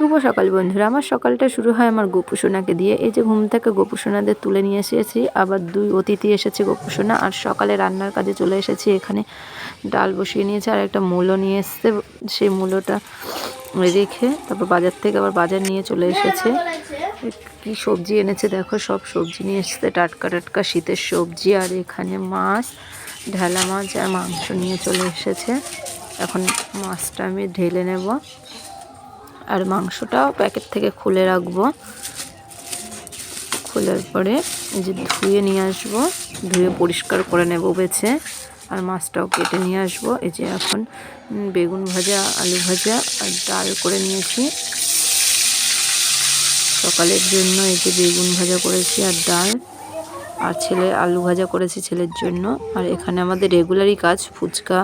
শুভ সকাল বন্ধুরা। আমার সকালটা শুরু হয় আমার গোপুসোনাকে দিয়ে। এই যে ঘুম থেকে গোপুসোনাদের তুলে নিয়ে এসেছি। আবার দুই অতিথি এসেছে গোপুসোনা আর সকালে রান্নার কাজে চলে এসেছি। এখানে ডাল বসিয়ে নিয়েছে আর একটা মূলো নিয়ে এসছে। সেই মূলোটা রেখে তারপর বাজার থেকে আবার বাজার নিয়ে চলে এসেছে। কি সবজি এনেছে দেখো? সব সবজি নিয়ে এসছে। টাটকা টাটকা শীতের সবজি আর এখানে মাছ, ঢেলা মাছ আর মাংস নিয়ে চলে এসেছে। এখন মাছটা আমি ঢেলে নেব। আর মাংসটাও প্যাকেট থেকে খুলে রাখব। খোলার পরে এই যে ধুয়ে নিয়ে আসব, ধুয়ে পরিষ্কার করে নেব বেছে, আর মাছটাও কেটে নিয়ে আসব। এই যে এখন বেগুন ভাজা, আলু ভাজা আর ডাল করে নিয়েছি। সকালের জন্য এই যে বেগুন ভাজা করেছি আর ডাল। আর ছেলে আলু ভাজা করেছি ছেলের জন্য। আর এখানে আমাদের রেগুলারই কাজ, ফুচকা।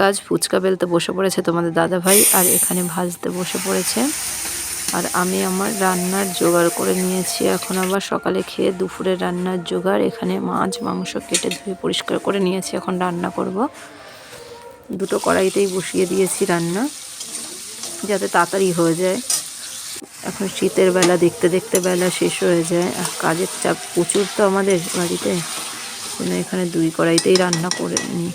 কাজ, ফুচকা বেলতে বসে পড়েছে তোমাদের দাদা ভাই, আর এখানে ভাজতে বসে পড়েছে। আর আমি আমার রান্নার জোগাড় করে নিয়েছি। এখন আবার সকালে খেয়ে দুপুরে রান্নার জোগাড়। এখানে মাছ, মাংস কেটে ধুয়ে পরিষ্কার করে নিয়েছি। এখন রান্না করব। দুটো কড়াইতেই বসিয়ে দিয়েছি রান্না, যাতে তাড়াতাড়ি হয়ে যায়। এখন শীতের বেলা, দেখতে দেখতে বেলা শেষ হয়ে যায়। আর কাজের চাপ প্রচুর তো আমাদের বাড়িতে। কোনো এখানে দুই কড়াইতেই রান্না করে নিই।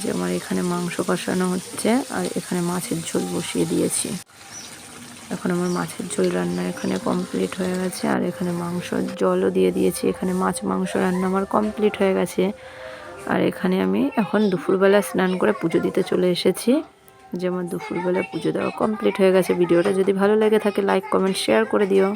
যে আমার এখানে মাংস কষানো হচ্ছে আর এখানে মাছের ঝোল বসিয়ে দিয়েছি। এখন আমার মাছের ঝোল রান্না এখানে কমপ্লিট হয়ে গেছে। আর এখানে মাংস জলও দিয়ে দিয়েছি। এখানে মাছ মাংস রান্না আমার কমপ্লিট হয়ে গেছে। আর এখানে আমি এখন দুপুরবেলা স্নান করে পুজো দিতে চলে এসেছি। যে আমার দুপুরবেলা পুজো দেওয়া কমপ্লিট হয়ে গেছে। ভিডিওটা যদি ভালো লেগে থাকে লাইক কমেন্ট শেয়ার করে দিও।